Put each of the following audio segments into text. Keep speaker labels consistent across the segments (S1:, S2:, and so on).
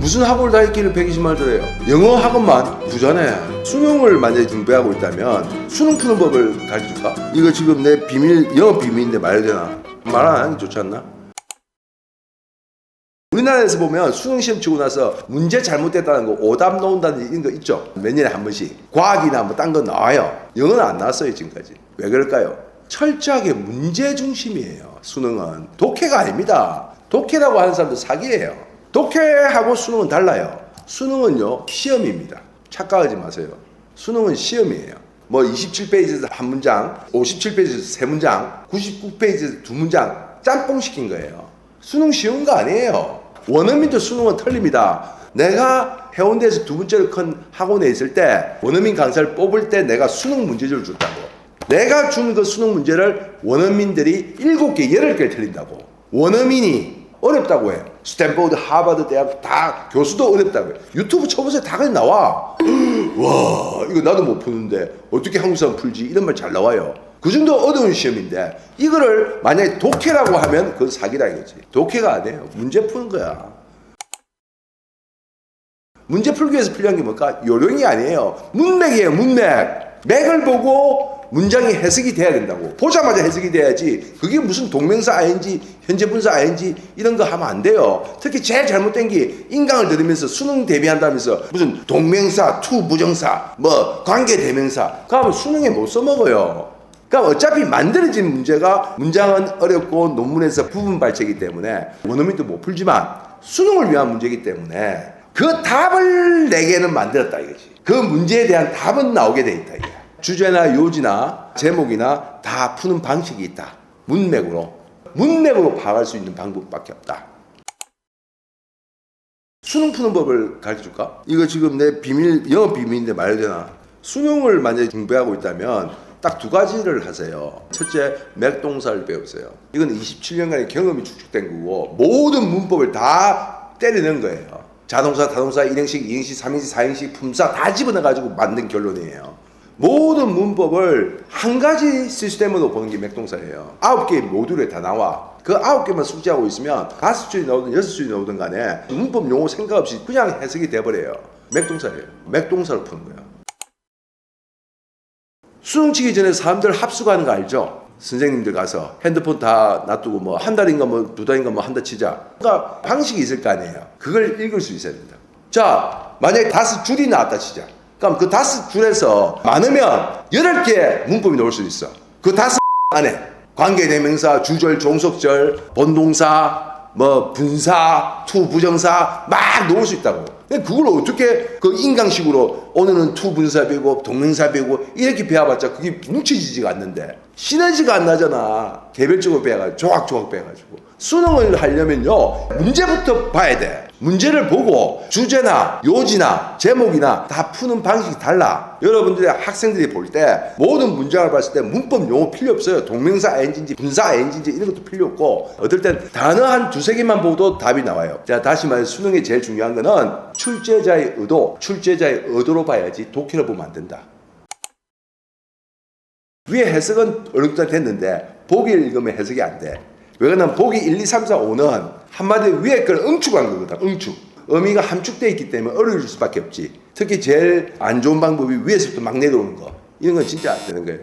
S1: 무슨 학원을 다녔기를 120만 원 들어요. 영어 학원만 부자네. 수능을 만약에 준비하고 있다면 수능 푸는 법을 가르쳐줄까? 이거 지금 내 비밀 영어 비밀인데 말해도 되나? 말 안 하는 게 좋지 않나? 우리나라에서 보면 수능 시험 치고 나서 문제 잘못됐다는 거 오답 놓는다는 이런 거 있죠. 몇 년에 한 번씩 과학이나 뭐 딴 거 나와요. 영어는 안 나왔어요 지금까지. 왜 그럴까요? 철저하게 문제 중심이에요. 수능은 독해가 아닙니다. 독해라고 하는 사람도 사기예요. 독해하고 수능은 달라요. 수능은요 시험입니다. 착각하지 마세요. 수능은 시험이에요. 뭐 27페이지에서 한 문장, 57페이지에서 세 문장, 99페이지에서 두 문장 짬뽕 시킨 거예요. 수능 쉬운 거 아니에요. 원어민도 수능은 틀립니다. 내가 해운대에서 두 번째로 큰 학원에 있을 때 원어민 강사를 뽑을 때 내가 수능 문제지를 줬다고. 내가 준 그 수능 문제를 원어민들이 일곱 개, 여덟 개를 틀린다고. 원어민이 어렵다고 해. 스탠포드, 하버드 대학 다 교수도 어렵다고 해. 유튜브 쳐보세요. 다 그냥 나와. 와, 이거 나도 못 푸는데 어떻게 한국 사람 풀지? 이런 말 잘 나와요. 그 정도 어려운 시험인데 이거를 만약에 독해라고 하면 그건 사기다 이거지. 독해가 아니에요. 문제 푸는 거야. 문제 풀기 위해서 필요한 게 뭘까? 요령이 아니에요. 문맥이에요, 문맥. 맥을 보고 문장이 해석이 돼야 된다고. 보자마자 해석이 돼야지. 그게 무슨 동명사 ing, 현재 분사 ing 이런 거 하면 안 돼요. 특히 제일 잘못된 게 인강을 들으면서 수능 대비한다면서 무슨 동명사, 투 부정사, 뭐 관계 대명사. 그러면 수능에 못 써먹어요. 그러니까 어차피 만들어진 문제가 문장은 어렵고 논문에서 부분 발제이기 때문에 원어민도 못 풀지만 수능을 위한 문제이기 때문에 그 답을 내게는 만들었다 이거지. 그 문제에 대한 답은 나오게 돼 있다 이게. 주제나 요지나 제목이나 다 푸는 방식이 있다. 문맥으로 문맥으로 파악할 수 있는 방법밖에 없다. 수능 푸는 법을 가르쳐 줄까? 이거 지금 내 비밀 영업 비밀인데 말해도 되나? 수능을 만약에 준비하고 있다면 딱 두 가지를 하세요. 첫째, 맥동사를 배우세요. 이건 27년간의 경험이 축적된 거고 모든 문법을 다 때리는 거예요. 자동사, 타동사, 일행식, 이행식, 삼행식, 사행식, 품사 다 집어넣어 가지고 만든 결론이에요. 모든 문법을 한 가지 시스템으로 보는 게 맥동사예요. 아홉 개의 모듈에 다 나와. 그 아홉 개만 숙지하고 있으면 다섯 줄이 나오든 여섯 줄이 나오든 간에 문법 용어 생각 없이 그냥 해석이 돼버려요. 맥동사예요. 맥동사로 푸는 거예요. 수능 치기 전에 사람들 합숙하는 거 알죠? 선생님들 가서 핸드폰 다 놔두고 뭐 한 달인가 뭐 두 달인가 뭐 한다 치자. 그러니까 방식이 있을 거 아니에요. 그걸 읽을 수 있어야 된다. 자, 만약에 다섯 줄이 나왔다 치자. 그럼 그 다섯 줄에서 많으면 여덟 개 문법이 나올 수 있어. 그 다섯 안에 관계대명사, 주절, 종속절, 본동사, 뭐 분사, 투 부정사 막 넣을 수 있다고. 그걸 어떻게 그 인강식으로 오늘은 투 분사 배우고 동명사 배우고 이렇게 배워봤자 그게 뭉쳐지지가 않는데 시너지가 안 나잖아. 개별적으로 배워가지고 조각조각 배워가지고 수능을 하려면요 문제부터 봐야 돼. 문제를 보고 주제나 요지나 제목이나 다 푸는 방식이 달라. 여러분들이 학생들이 볼 때 모든 문장을 봤을 때 문법 용어 필요 없어요. 동명사 ing인지 분사 ing인지 이런 것도 필요 없고 어떨 땐 단어 한 두세 개만 보도 답이 나와요. 자 다시 말해 수능에 제일 중요한 거는 출제자의 의도, 출제자의 의도로 봐야지 독해를 보면 안 된다. 위에 해석은 어느 정도 됐는데 보기 읽으면 해석이 안 돼. 왜 그러냐면 보기 1, 2, 3, 4, 5는 한마디 위에 걸 응축한 거거든. 응축. 의미가 함축되어 있기 때문에 어려울 수밖에 없지. 특히 제일 안 좋은 방법이 위에서부터 막 내려오는 거. 이런 건 진짜 안 되는 거예요.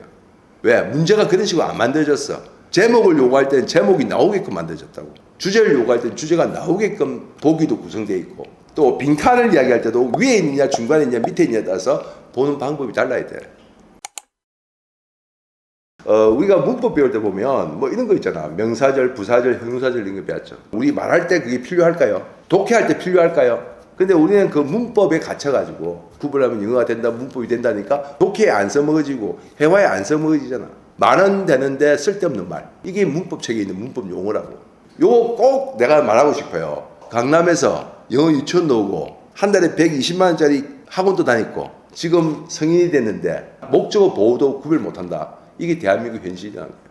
S1: 왜? 문제가 그런 식으로 안 만들어졌어. 제목을 요구할 땐 제목이 나오게끔 만들어졌다고. 주제를 요구할 땐 주제가 나오게끔 보기도 구성되어 있고. 또 빈칸을 이야기할 때도 위에 있느냐 중간에 있느냐 밑에 있느냐에 따라서 보는 방법이 달라야 돼. 어, 우리가 문법 배울 때 보면 뭐 이런 거 있잖아. 명사절, 부사절, 형용사절 이런 거 배웠죠. 우리 말할 때 그게 필요할까요? 독해할 때 필요할까요? 근데 우리는 그 문법에 갇혀가지고 구분하면 영어가 된다, 문법이 된다니까 독해에 안 써먹어지고 회화에 안 써먹어지잖아. 말은 되는데 쓸데없는 말. 이게 문법책에 있는 문법 용어라고. 요거 꼭 내가 말하고 싶어요. 강남에서 영어 유치원 나오고 한 달에 120만 원짜리 학원도 다니고 지금 성인이 됐는데 목적어 보호도 구별 못한다. 이게 대한민국 현실이라는 거예요.